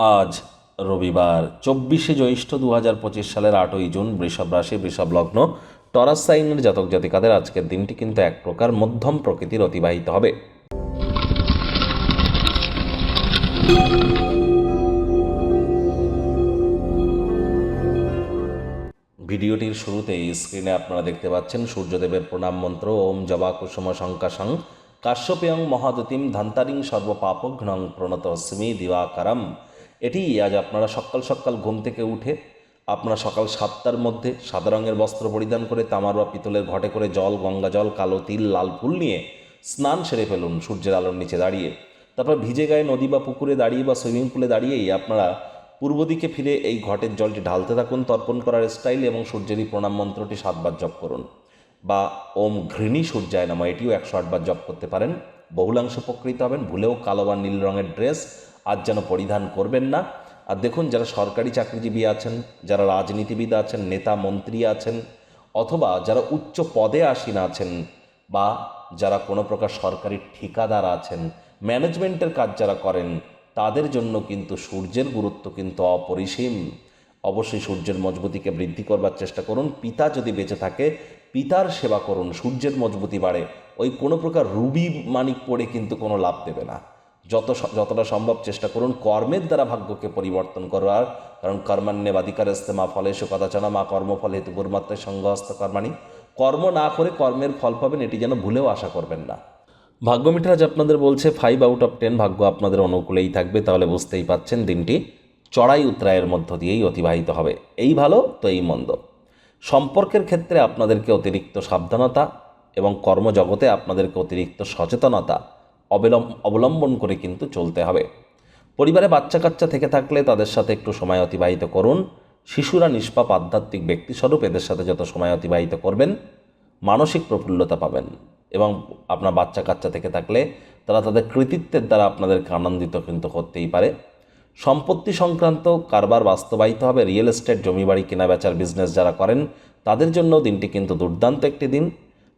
আজ রবিবার, চব্বিশে জ্যৈষ্ঠ দু হাজার পঁচিশ সালের আটই জুন, বৃষভ রাশি, বৃষভ লগ্ন, টরাস সাইনের জাতক জাতিকাদের আজকের দিনটি কিন্তু এক প্রকার মধ্যম প্রকৃতির অতিবাহিত হবে। ভিডিওটির শুরুতেই স্ক্রিনে আপনারা দেখতে পাচ্ছেন সূর্যদেবের প্রণাম মন্ত্র, ওম জবা কুসুম শঙ্কাশং, কাশ্যপেয়ং মহাদতিম ধান্তারিং সর্বপাপঘ্নং প্রণত স্মি দিবাকারম। এটি আজ আপনারা সকাল সকাল ঘুম থেকে উঠে আপনারা সকাল সাতটার মধ্যে সাদা রঙের বস্ত্র পরিধান করে তামার বা পিতলের ঘটে করে জল, গঙ্গা জল, কালো তিল, লাল ফুল নিয়ে স্নান সেরে ফেলুন সূর্যের আলোর নিচে দাঁড়িয়ে। তারপর ভিজে গায়ে নদী বা পুকুরে দাঁড়িয়ে বা সুইমিং পুলে দাঁড়িয়েই আপনারা পূর্ব দিকে ফিরে এই ঘটের জলটি ঢালতে থাকুন, তর্পণ করার স্টাইল এবং সূর্যেরই প্রণাম মন্ত্রটি সাতবার জপ করুন। বা ওম ঘৃণী সূর্যায় নামা, এটিও একশো আটবার জপ করতে পারেন। বহুলাংশ উপকৃত হবেন। ভুলেও কালো বা নীল রঙের ড্রেস আজ যেন পরিধান করবেন না। আর দেখুন, যারা সরকারি চাকরিজীবী আছেন, যারা রাজনীতিবিদ আছেন, নেতা মন্ত্রী আছেন, অথবা যারা উচ্চ পদে আসীন আছেন, বা যারা কোনো প্রকার সরকারি ঠিকাদার আছেন, ম্যানেজমেন্টের কাজ যারা করেন, তাদের জন্য কিন্তু সূর্যের গুরুত্ব কিন্তু অপরিসীম। অবশ্যই সূর্যের মজবুতিকে বৃদ্ধি করবার চেষ্টা করুন। পিতা যদি বেঁচে থাকে, পিতার সেবা করুন। সূর্যের মজবুতি বাড়ে। ওই কোনো প্রকার রুবি মানিক পড়ে কিন্তু কোনো লাভ দেবে না। যতটা সম্ভব চেষ্টা করুন কর্মের দ্বারা ভাগ্যকে পরিবর্তন করার। কারণ কর্মান্যে বাদিকার এস্তে মা ফলেশু কদাচনা মা কর্মফল হেতু গুরুমাত্রায় সংঘহস্ত কর্মাণী। কর্ম না করে কর্মের ফল পাবেন, এটি যেন ভুলেও আশা করবেন না। ভাগ্য মিটার আপনাদের বলছে ফাইভ আউট অফ টেন ভাগ্য আপনাদের অনুকূলেই থাকবে। তাহলে বুঝতেই পাচ্ছেন দিনটি চড়াই উত্তরায়ের মধ্য দিয়েই অতিবাহিত হবে। এই ভালো তো এই মন্দ। সম্পর্কের ক্ষেত্রে আপনাদেরকে অতিরিক্ত সাবধানতা এবং কর্মজগতে আপনাদেরকে অতিরিক্ত সচেতনতা অবলম্বন করে কিন্তু চলতে হবে। পরিবারে বাচ্চা কাচ্চা থেকে থাকলে তাদের সাথে একটু সময় অতিবাহিত করুন। শিশুরা নিষ্পাপ আধ্যাত্মিক ব্যক্তিস্বরূপ এদের সাথে যত সময় অতিবাহিত করবেন, মানসিক প্রফুল্লতা পাবেন এবং আপনার বাচ্চা কাচ্চা থেকে থাকলে তারা তাদের কৃতিত্বের দ্বারা আপনাদেরকে আনন্দিত কিন্তু করতেই পারে। সম্পত্তি সংক্রান্ত কারবার বাস্তবায়িত হবে। রিয়েল এস্টেট জমি বাড়ি কেনা বেচার বিজনেস যারা করেন, তাদের জন্য দিনটি কিন্তু দুর্দান্ত একটি দিন।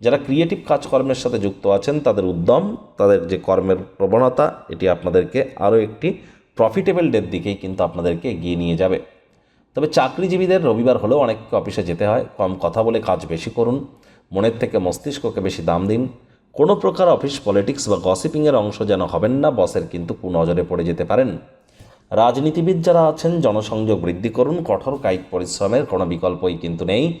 যারা ক্রিয়েটিভ কাজকর্মের সাথে যুক্ত আছেন, তাদের উদ্যম, তাদের যে কর্মের প্রবণতা, এটি আপনাদেরকে আরও একটি প্রফিটেবল ডের দিকেই কিন্তু আপনাদেরকে এগিয়ে নিয়ে যাবে। তবে চাকরিজীবীদের রবিবার হলেও অনেককে অফিসে যেতে হয়। কম কথা বলে কাজ বেশি করুন, মনের থেকে মস্তিষ্ককে বেশি দাম দিন। কোনো প্রকার অফিস পলিটিক্স বা গসিপিংয়ের অংশ যেন হবেন না, বসের কিন্তু কুনজরে পড়ে যেতে পারেন। রাজনীতিবিদ যারা আছেন, জনসংযোগ বৃদ্ধি করুন, কঠোর কায়িক পরিশ্রমের কোনো বিকল্পই কিন্তু নেই।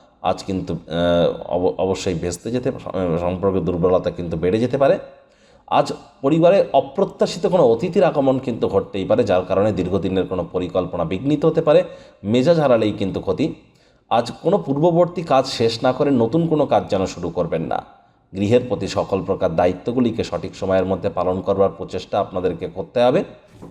আজ কিন্তু অবশ্যই ভেস্তে যেতে সম্পর্কের দুর্বলতা কিন্তু বেড়ে যেতে পারে। আজ পরিবারে অপ্রত্যাশিত কোনো অতিথির আগমন কিন্তু ঘটতেই পারে, যার কারণে দীর্ঘদিনের কোনো পরিকল্পনা বিঘ্নিত হতে পারে, মেজাজ হারালেই কিন্তু ক্ষতি। আজ কোনো পূর্ববর্তী কাজ শেষ না করে নতুন কোনো কাজ যেন শুরু করবেন না। গৃহের প্রতি সকল প্রকার দায়িত্বগুলিকে সঠিক সময়ের মধ্যে পালন করবার প্রচেষ্টা আপনাদেরকে করতে হবে।